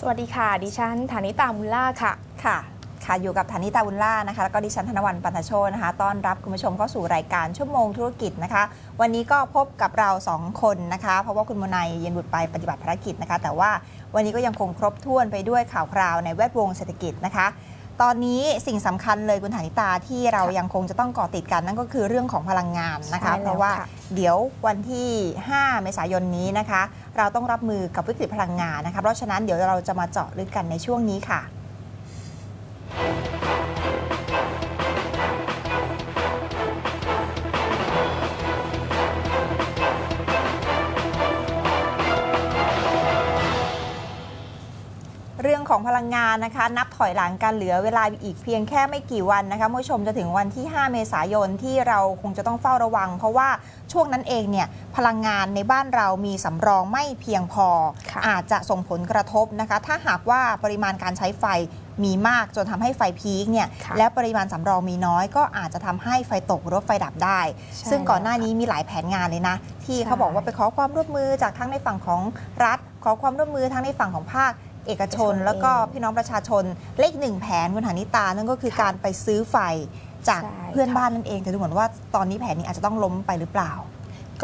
สวัสดีค่ะ ดิฉันฐานิตามุลล่าค่ะ ค่ะค่ะอยู่กับฐานิตาบุญล่านะคะแล้วก็ดิฉันธนวันปันธโชนะคะต้อนรับคุณผู้ชมเข้าสู่รายการชั่วโมงธุรกิจนะคะ วันนี้ก็พบกับเราสองคนนะคะ เพราะว่าคุณมนายเย็นบุตรไปปฏิบัติภารกิจนะคะ แต่ว่าวันนี้ก็ยังคงครบถ้วนไปด้วยข่าวคราวในแวดวงเศรษฐกิจนะคะ ตอนนี้สิ่งสำคัญเลยคุณฐานิตาที่เราค่ะยังคงจะต้องเกาะติดกันนั่นก็คือเรื่องของพลังงานนะคะใช่แล้วเพราะว่าค่ะเดี๋ยววันที่ 5 เมษายนนี้นะคะ เราต้องรับมือกับวิกฤตพลังงานนะคะเพราะฉะนั้นเดี๋ยวเราจะมาเจาะลึกกันในช่วงนี้ค่ะ ของพลังงานนะคะ นับถอยหลังกันเหลือเวลาอีกเพียงแค่ไม่กี่วันนะคะคุณผู้ชมจะถึงวันที่ 5 เมษายนที่เราคงจะต้องเฝ้าระวัง เพราะว่าช่วงนั้นเองเนี่ยพลังงานในบ้านเรามีสำรองไม่เพียงพอค่ะอาจจะส่งผลกระทบนะคะ ถ้าหากว่าปริมาณการใช้ไฟมีมากจนทำให้ไฟพีคเนี่ยค่ะและปริมาณสำรองมีน้อย ก็อาจจะทำให้ไฟตกหรือว่าไฟดับได้ใช่ซึ่งก่อนหน้านี้มีหลายแผนงานเลยนะ ที่ใช่เขาบอกว่าไปขอความร่วมมือจากทั้งในฝั่งของรัฐ ขอความร่วมมือทั้งในฝั่งของภาค เอกชนเอกชน แล้วก็เองพี่น้องประชาชนเลขหนึ่งแผนคุณฐานิตานั่นก็คือค่ะการไปซื้อไฟจากใช่เพื่อนค่ะบ้านนั่นเองแต่ดูเหมือนว่าตอนนี้แผนนี้อาจจะต้องล้มไปหรือเปล่า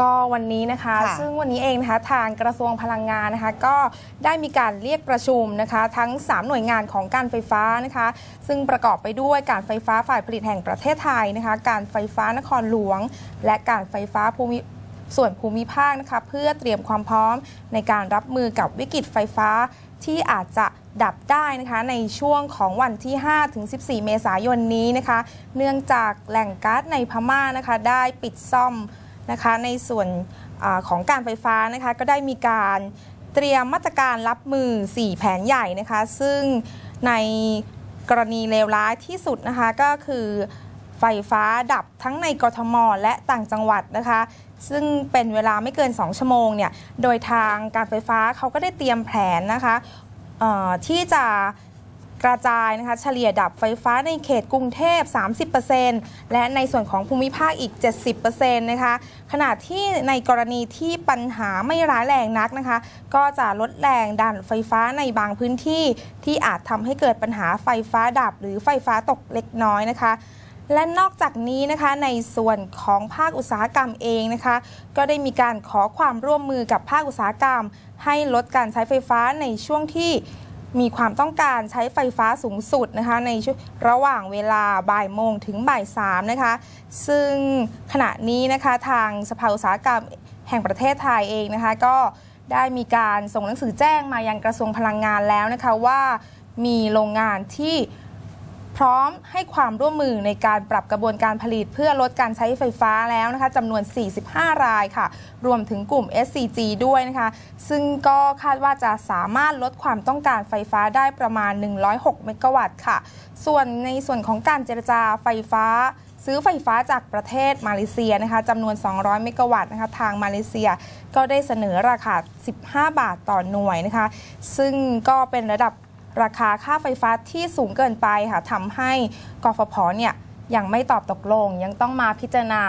ก็วันนี้นะคะค่ะซึ่งวันนี้เองนะคะทางกระทรวงพลังงานนะคะ ก็ได้มีการเรียกประชุมนะคะ ทั้ง 3 หน่วยงานของการไฟฟ้านะคะ ซึ่งประกอบไปด้วยการไฟฟ้าฝ่ายผลิตแห่งประเทศไทยนะคะ การไฟฟ้านครหลวง และการไฟฟ้าภูมิ ส่วนภูมิภาคนะคะเพื่อเตรียมความพร้อมในการรับมือกับวิกฤตไฟฟ้าที่อาจจะดับได้นะคะในช่วงของวันที่5ถึง14 เมษายนนี้นะคะ เนื่องจากแหล่งก๊าซในพม่านะคะได้ปิดซ่อมนะคะในส่วนอของการไฟฟ้านะคะก็ได้มีการเตรียมมาตรการรับมือ 4 แผนใหญ่นะคะ ซึ่งในกรณีเลวร้ายที่สุดนะคะก็คือ ไฟฟ้าดับทั้งในกทม และต่างจังหวัดนะคะ ซึ่งเป็นเวลาไม่เกิน 2 ชั่วโมงเนี่ย โดยทางการไฟฟ้าเขาก็ได้เตรียมแผนนะคะที่จะกระจายนะคะเฉลี่ยดับไฟฟ้าในเขตกรุงเทพ 30%และในส่วนของภูมิภาคอีก 70%นะคะขณะที่ในกรณีที่ปัญหาไม่ร้ายแรงนักนะคะ ก็จะลดแรงดันไฟฟ้าในบางพื้นที่ที่อาจทำให้เกิดปัญหาไฟฟ้าดับหรือไฟฟ้าตกเล็กน้อยนะคะ และนอกจากนี้นะคะในส่วนของภาคอุตสาหกรรมเองนะคะ ก็ได้มีการขอความร่วมมือกับภาคอุตสาหกรรม ให้ลดการใช้ไฟฟ้าในช่วงที่มีความต้องการใช้ไฟฟ้าสูงสุดนะคะในช่วงระหว่างเวลาบ่ายโมงถึงบ่ายสามนะคะ ซึ่งขณะนี้นะคะทางสภาอุตสาหกรรมแห่งประเทศไทยเองนะคะก็ได้มีการส่งหนังสือแจ้งมายังกระทรวงพลังงานแล้วนะคะว่ามีโรงงานที่ พร้อมให้ความร่วมมือในการปรับกระบวนการผลิต เพื่อลดการใช้ไฟฟ้าแล้วนะคะจำนวน 45 รายค่ะ รวมถึงกลุ่ม SCG ด้วยนะคะ ซึ่งก็คาดว่าจะสามารถลดความต้องการไฟฟ้าได้ประมาณ 106 เมกะวัตต์ค่ะ ส่วนในส่วนของการเจรจาไฟฟ้าซื้อไฟฟ้าจากประเทศมาเลเซียนะคะจำนวน 200 เมกะวัตต์นะคะ ทางมาเลเซียก็ได้เสนอราคา 15 บาทต่อหน่วยนะคะ ซึ่งก็เป็นระดับ ราคาค่าไฟฟ้าที่สูงเกินไปค่ะทำให้กฟผเนี่ยยังไม่ตอบตกลง ยังต้องมาพิจารณา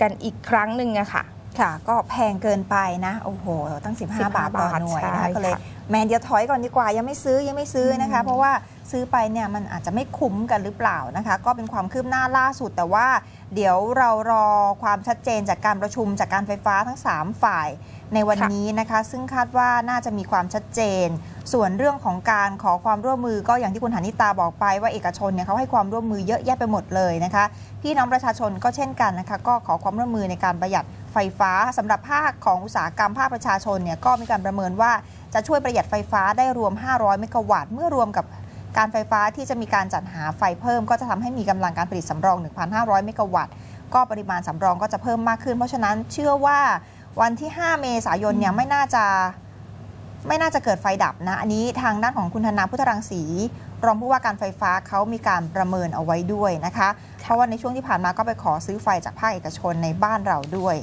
กันอีกครั้งหนึ่งอะค่ะค่ะ ก็แพงเกินไปนะ โอ้โห ตั้ง 15 บาทต่อหน่วยนะใช่คะก็เลยค่ะแมนเดียวถอยก่อนดีกว่ายังไม่ซื้อยังไม่ซื้อนะคะอืมเพราะว่า ซื้อไปเนี่ยมันอาจจะไม่คุ้มกันหรือเปล่านะคะ ก็เป็นความคืบหน้าล่าสุด แต่ว่าเดี๋ยวเรารอความชัดเจนจากการประชุมจากการไฟฟ้าทั้ง 3 ฝ่ายในวันนี้นะคะ ซึ่งคาดว่าน่าจะมีความชัดเจน ส่วนเรื่องของการขอความร่วมมือก็อย่างที่คุณฐานิตาบอกไปว่าเอกชนเนี่ยเขาให้ความร่วมมือเยอะแยะไปหมดเลยนะคะพี่น้องประชาชนก็เช่นกันนะคะ ก็ขอความร่วมมือในการประหยัดไฟฟ้าสำหรับภาคของอุตสาหกรรมภาคประชาชนเนี่ยก็มีการประเมินว่าจะช่วยประหยัดไฟฟ้าได้รวม 500 เมกะวัตต์เมื่อรวมกับ การไฟฟ้าที่จะมีการจัดหาไฟเพิ่ม ก็จะทำให้มีกำลังการผลิตสำรอง 1,500 เมกะวัตต์ ก็ปริมาณสำรองก็จะเพิ่มมากขึ้น เพราะฉะนั้นเชื่อว่าวันที่ 5 เมษายนเนี่ยไม่น่าจะไม่น่าจะเกิดไฟดับนะ อันนี้ทางด้านของคุณธนาพุทธรังสี รองผู้ว่าการไฟฟ้าเขามีการประเมินเอาไว้ด้วยนะคะ เพราะว่าในช่วงที่ผ่านมาก็ไปขอซื้อไฟจากภาคเอกชนในบ้านเราด้วย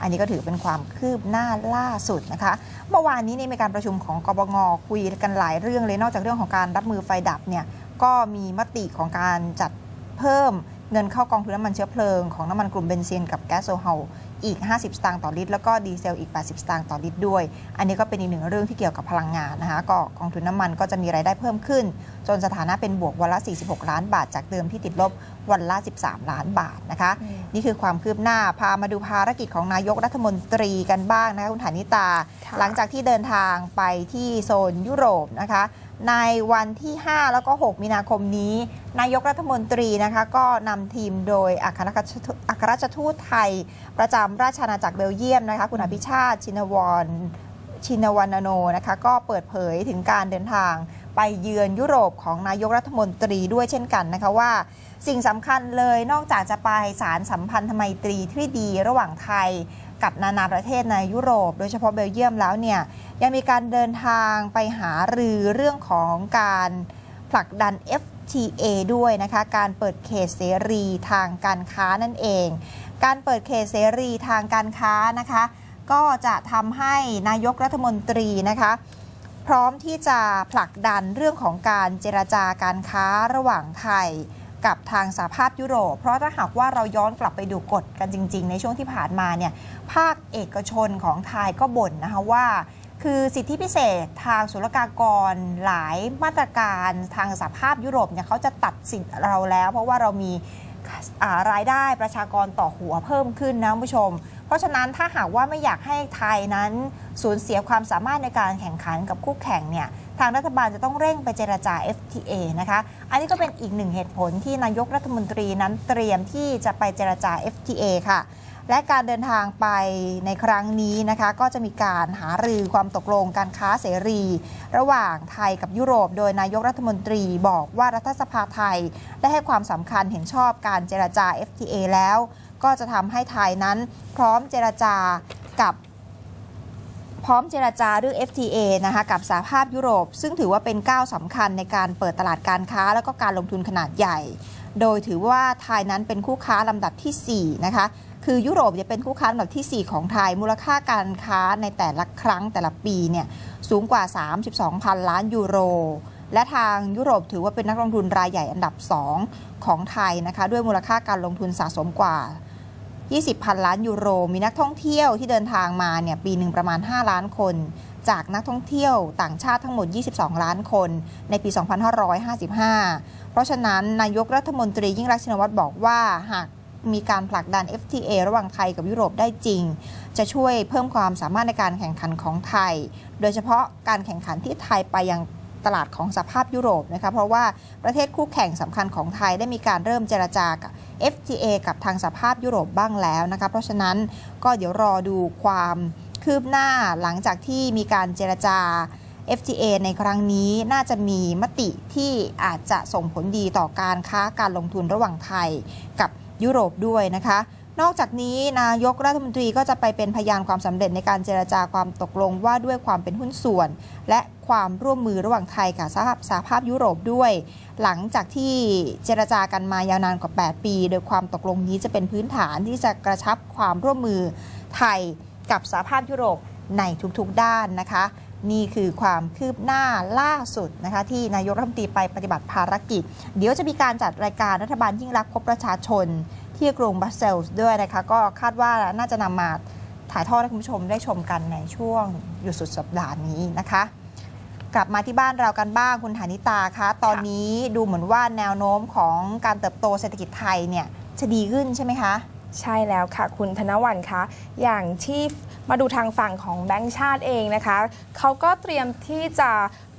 อันนี้ก็ถือเป็นความคืบหน้าล่าสุดนะคะ เมื่อวานนี้นี่มีการประชุมของกบงคุยกันหลายเรื่องเลยนอกจากเรื่องของการรับมือไฟดับเนี่ยก็มีมติของการจัดเพิ่ม เงินเข้ากองทุนน้ำมันเชื้อเพลิงของน้ำมันกลุ่มเบนซินกับแก๊สโซฮอลอีก 50 สตางค์ต่อลิตร แล้วก็ดีเซลอีก 80 สตางค์ต่อลิตรด้วย อันนี้ก็เป็นอีกหนึ่งเรื่องที่เกี่ยวกับพลังงานนะคะ ก็กองทุนน้ำมันก็จะมีรายได้เพิ่มขึ้น จนสถานะเป็นบวกวันละ 46 ล้านบาท จากเดิมที่ติดลบวันละ 13 ล้านบาทนะคะอืมนี่คือความคืบหน้า พามาดูภารกิจของนายกรัฐมนตรีกันบ้างนะคะคุณฐานิตาค่ะหลังจากที่เดินทางไปที่โซนยุโรปนะคะ ในวันที่ 5 แล้วก็ 6 มีนาคมนี้ นายกรัฐมนตรีนะคะ ก็นำทีมโดยอัครราชทูตอัครราชทูตไทย ประจำราชอาณาจักรเบลเยียมนะคะ คุณอภิชาติ ชินวรชินวรรณโนนะคะ ก็เปิดเผยถึงการเดินทางไปเยือนยุโรปของนายกรัฐมนตรีด้วยเช่นกันนะคะว่า สิ่งสำคัญเลยนอกจากจะไปสารสัมพันธไมตรีที่ดีระหว่างไทย กับนานาประเทศในยุโรป โดยเฉพาะเบลเยียมแล้วเนี่ยยังมีการเดินทางไปหารือเรื่องของการผลักดัน FTA ด้วยนะคะ การเปิดเขตเสรีทางการค้านั่นเอง การเปิดเขตเสรีทางการค้านะคะ ก็จะทำให้นายกรัฐมนตรีนะคะพร้อมที่จะผลักดันเรื่องของการเจรจาการค้าระหว่างไทย กับทางสหภาพยุโรป เพราะถ้าหากว่าเราย้อนกลับไปดูกฎกันจริง ๆ ในช่วงที่ผ่านมาเนี่ยภาคเอกชนของไทยก็บ่นนะคะว่า คือสิทธิพิเศษทางศุลกากรหลายมาตรการทางสหภาพยุโรปเนี่ยเขาจะตัดสิทธิ์เราแล้ว เพราะว่าเรามีารายได้ประชากรต่อหัวเพิ่มขึ้นนะคุณผู้ชม เพราะฉะนั้นถ้าหากว่าไม่อยากให้ไทยนั้นสูญเสียความสามารถในการแข่งขันกับคู่แข่งเนี่ย ทางรัฐบาลจะต้องเร่งไปเจรจา FTA นะคะ อันนี้ก็เป็นอีกหนึ่งเหตุผลที่นายกรัฐมนตรีนั้นเตรียมที่จะไปเจรจา FTA ค่ะ และการเดินทางไปในครั้งนี้นะคะ ก็จะมีการหารือความตกลงการค้าเสรี ระหว่างไทยกับยุโรป โดยนายกรัฐมนตรีบอกว่ารัฐสภาไทย ได้ให้ความสำคัญเห็นชอบการเจรจา FTA แล้ว ก็จะทำให้ไทยนั้นพร้อมเจรจากับ พร้อมเจรจาเรื่อง FTA นะคะกับสหภาพยุโรป ซึ่งถือว่าเป็นก้าวสำคัญในการเปิดตลาดการค้า และก็การลงทุนขนาดใหญ่ โดยถือว่าไทยนั้นเป็นคู่ค้าลำดับที่ 4 นะคะคือยุโรปจะเป็นคู่ค้าลำดับที่ 4 ของไทย มูลค่าการค้าในแต่ละครั้งแต่ละปีเนี่ยสูงกว่า 32พันล้านยูโร และทางยุโรปถือว่าเป็นนักลงทุนรายใหญ่อันดับ 2 ของไทยนะคะด้วยมูลค่าการลงทุนสะสมกว่า 20 พันล้านยูโร มีนักท่องเที่ยวที่เดินทางมาเนี่ยปีหนึ่งประมาณ 5 ล้านคน จากนักท่องเที่ยวต่างชาติทั้งหมด 22 ล้านคน ในปี 2555 เพราะฉะนั้นนายกรัฐมนตรียิ่งรักชินวัตรบอกว่าหากมีการผลักดัน FTA ระหว่างไทยกับยุโรปได้จริง จะช่วยเพิ่มความสามารถในการแข่งขันของไทย โดยเฉพาะการแข่งขันที่ไทยไปยัง ตลาดของสภาพยุโรปนะคะเพราะว่าประเทศคู่แข่งสำคัญของไทยได้มีการเริ่มเจรจากับ FTA กับทางสภาพยุโรปบ้างแล้วนะคะเพราะฉะนั้นก็เดี๋ยวรอดูความคืบหน้าหลังจากที่มีการเจรจา FTA ในครั้งนี้น่าจะมีมติที่อาจจะส่งผลดีต่อการค้าการลงทุนระหว่างไทยกับยุโรปด้วยนะคะ นอกจากนี้นายกรัฐมนตรีก็จะไปเป็นพยานความสำเร็จในการเจรจาความตกลงว่าด้วยความเป็นหุ้นส่วน และความร่วมมือระหว่างไทยกับสหภาพสหภาพยุโรปด้วย หลังจากที่เจรจากันมายาวนานกว่า 8 ปี โดยความตกลงนี้จะเป็นพื้นฐานที่จะกระชับความร่วมมือไทยกับสหภาพยุโรปในทุกๆด้านนะคะ นี่คือความคืบหน้าล่าสุดนะคะ ที่นายกรัฐมนตรีไปปฏิบัติภารกิจ เดี๋ยวจะมีการจัดรายการรัฐบาลยิ่งรักพบประชาชน ที่กรุงบัสเซลส์ด้วยนะคะ ก็คาดว่าน่าจะนำมาถ่ายทอดให้คุณผู้ชมได้ชมกันในช่วงหยุดสุดสัปดาห์นี้นะคะ กลับมาที่บ้านเรากันบ้างคุณฐานิตาคะตอนนี้ดูเหมือนว่าแนวโน้มของการเติบโตเศรษฐกิจไทยเนี่ยจะดีขึ้นใช่ไหมคะ ใช่แล้วค่ะ คุณธนวันคะอย่างที่มาดูทางฝั่งของแบงก์ชาติเองนะคะ เขาก็เตรียมที่จะ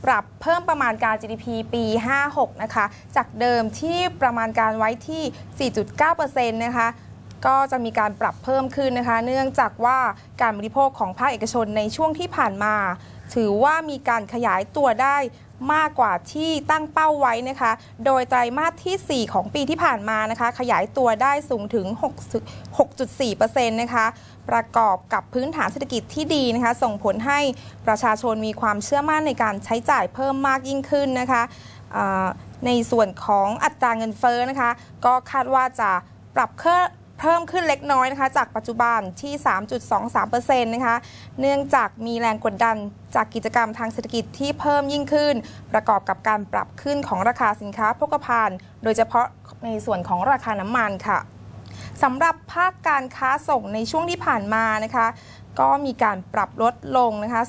ปรับเพิ่มประมาณการ GDP ปี 56 นะคะ จากเดิมที่ประมาณการไว้ที่ 4.9%นะคะก็จะมีการปรับเพิ่มขึ้นนะคะ เนื่องจากว่าการบริโภคของภาคเอกชนในช่วงที่ผ่านมา ถือว่ามีการขยายตัวได้ มากกว่าที่ตั้งเป้าไว้นะคะ โดยไตรมาสที่ 4 ของปีที่ผ่านมานะคะ ขยายตัวได้สูงถึง 6.4%นะคะ ประกอบกับพื้นฐานเศรษฐกิจที่ดีนะคะ ส่งผลให้ประชาชนมีความเชื่อมั่นในการใช้จ่ายเพิ่มมากยิ่งขึ้นนะคะ ในส่วนของอัตราเงินเฟ้อนะคะ ก็คาดว่าจะปรับเพิ่ม เพิ่มขึ้นเล็กน้อยนะคะจากปัจจุบันที่ 3.23%นะคะเนื่องจากมีแรงกดดันจากกิจกรรมทางเศรษฐกิจที่เพิ่มยิ่งขึ้น ประกอบกับการปรับขึ้นของราคาสินค้าโภคภัณฑ์ โดยเฉพาะในส่วนของราคาน้ำมันค่ะสำหรับภาคการค้าส่งในช่วงที่ผ่านมานะคะ ก็มีการปรับลดลงนะคะ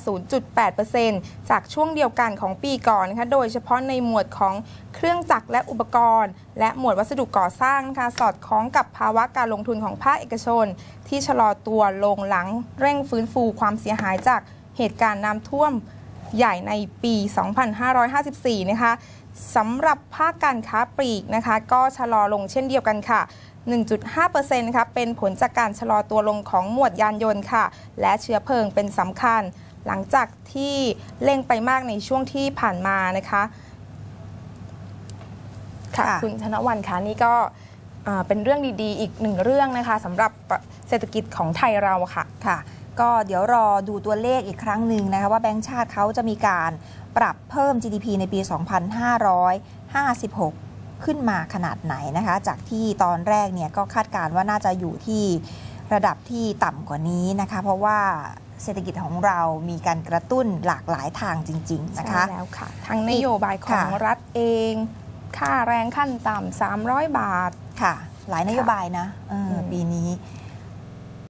0.8%จากช่วงเดียวกันของปีก่อนนะคะ โดยเฉพาะในหมวดของเครื่องจักรและอุปกรณ์ และหมวดวัสดุก่อสร้างนะคะ สอดคล้องกับภาวะการลงทุนของภาคเอกชน ที่ชะลอตัวลงหลังเร่งฟื้นฟูความเสียหายจากเหตุการณ์น้ำท่วมใหญ่ในปี 2554 นะคะ สำหรับภาคการค้าปลีกนะคะ ก็ชะลอลงเช่นเดียวกันค่ะ 1.5%นะคะเป็นผลจากการชะลอตัวลงของหมวดยานยนต์ค่ะ และเชื้อเพลิงเป็นสำคัญ หลังจากที่เร่งไปมากในช่วงที่ผ่านมานะคะค่ะค่ะคุณธนวันคะนี่ก็อ่าเป็นเรื่องดีๆ อีกหนึ่งเรื่องนะคะสำหรับเศรษฐกิจของไทยเราค่ะค่ะ ก็เดี๋ยวรอดูตัวเลขอีกครั้งหนึ่งนะคะว่าแบงก์ชาติเขาจะมีการปรับเพิ่ม GDP ในปี 2556 ขึ้นมาขนาดไหนนะคะ จากที่ตอนแรกเนี่ยก็คาดการณ์ว่าน่าจะอยู่ที่ระดับที่ต่ำกว่านี้นะคะ เพราะว่าเศรษฐกิจของเรามีการกระตุ้นหลากหลายทางจริง ๆ นะคะใช่แล้วค่ะทั้งนโยบายของค่ะรัฐเอง ค่าแรงขั้นต่ำ300 บาทค่ะ หลายนโยบายนะเอออมปีนี้